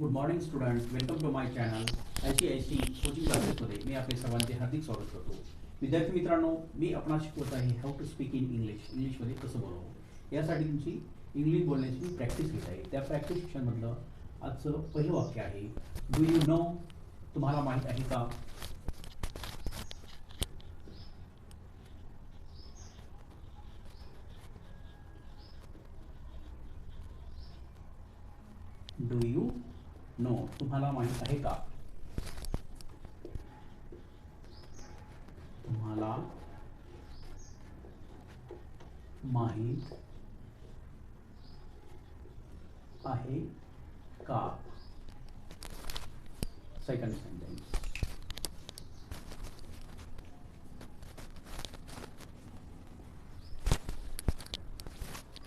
Good morning student welcome to my channel I C I C coaching क्लासेसमध्ये मी आपले सर्वांचे हार्दिक स्वागत करतो विद्यार्थी मित्रांनो मी आपणास शिकवत आहे how to speak in English इंग्लिशमध्ये कसं बोलावं? यासाठी तुमची इंग्लिश बोलण्याची प्रॅक्टिस घेत आहे. त्या प्रॅक्टिस सेशनमधलं आजचं पहिलं वाक्य आहे. डू यू नो तुम्हाला माहीत आहे का? डू यू नो तुम्हाला माहीत आहे का? तुम्हाला माहीत आहे का? Second sentence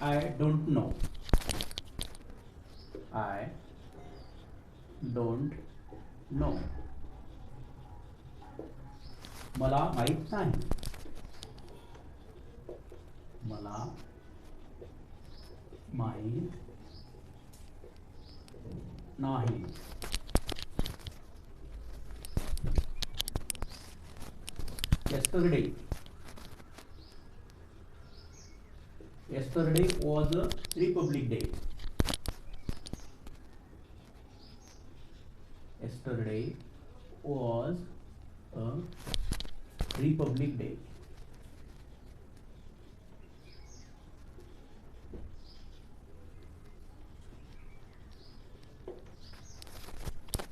I don't know I don't know मला माहीत नाही मला माहीत नाही yesterday yesterday was a republic day yesterday was a republic day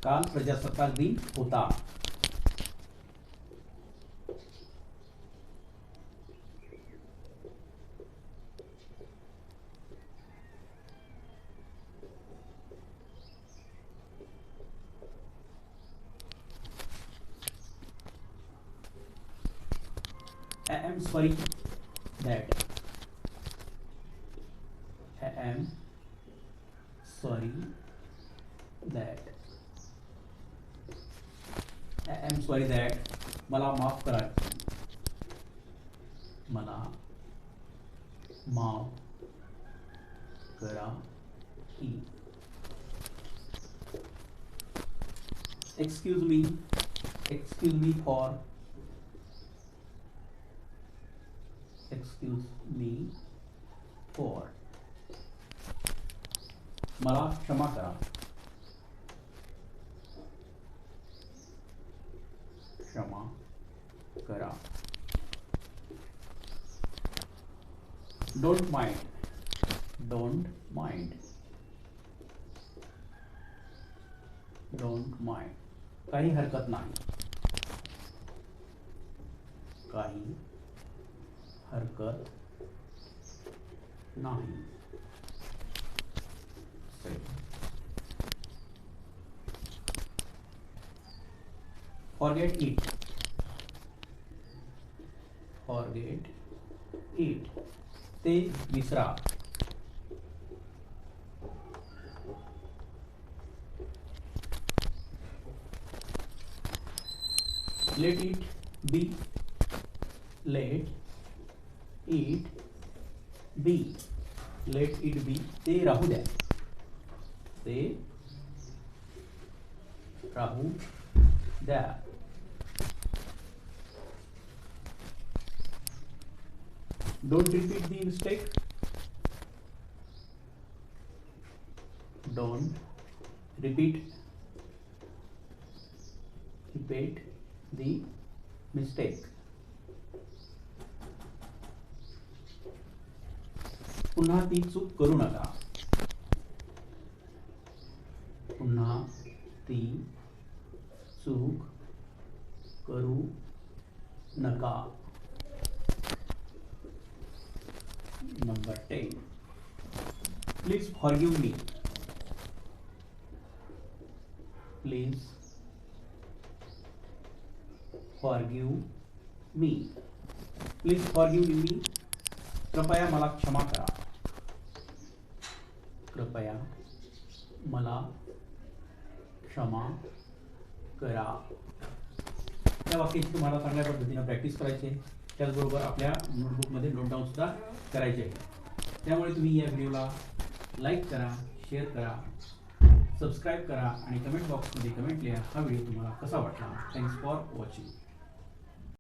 काल प्रजासत्ताक दिन होता I am sorry that I am sorry that I am sorry that मला माफ़ करा मला माफ़ करा की excuse me excuse me for excuse me for. मला क्षमा करा क्षमा करा don't mind don't mind don't mind काही हरकत नाही काही हरकत नहीं। फॉरगेट इट फॉरगेट इट ते विसरा। Let it be let it be let it be ते राहू द्या ते राहू द्या don't repeat the mistake don't repeat repeat the mistake पुन्हा ती चूक करू नका. पुन्हा ती चूक करू नका. Number ten please forgive me please forgive me please forgive me कृपया मला क्षमा करा. कृपया मला क्षमा करा. त्या वाक्याची तुम्हाला चांगल्या पद्धतीनं प्रॅक्टिस करायची आहे. त्याचबरोबर आपल्या नोटबुकमध्ये नोटडाऊनसुद्धा करायचे आहे. त्यामुळे तुम्ही या व्हिडिओला लाईक करा शेअर करा सबस्क्राईब करा आणि कमेंट बॉक्समध्ये कमेंट लिहा. हा व्हिडिओ तुम्हाला कसा वाटला? Thanks for watching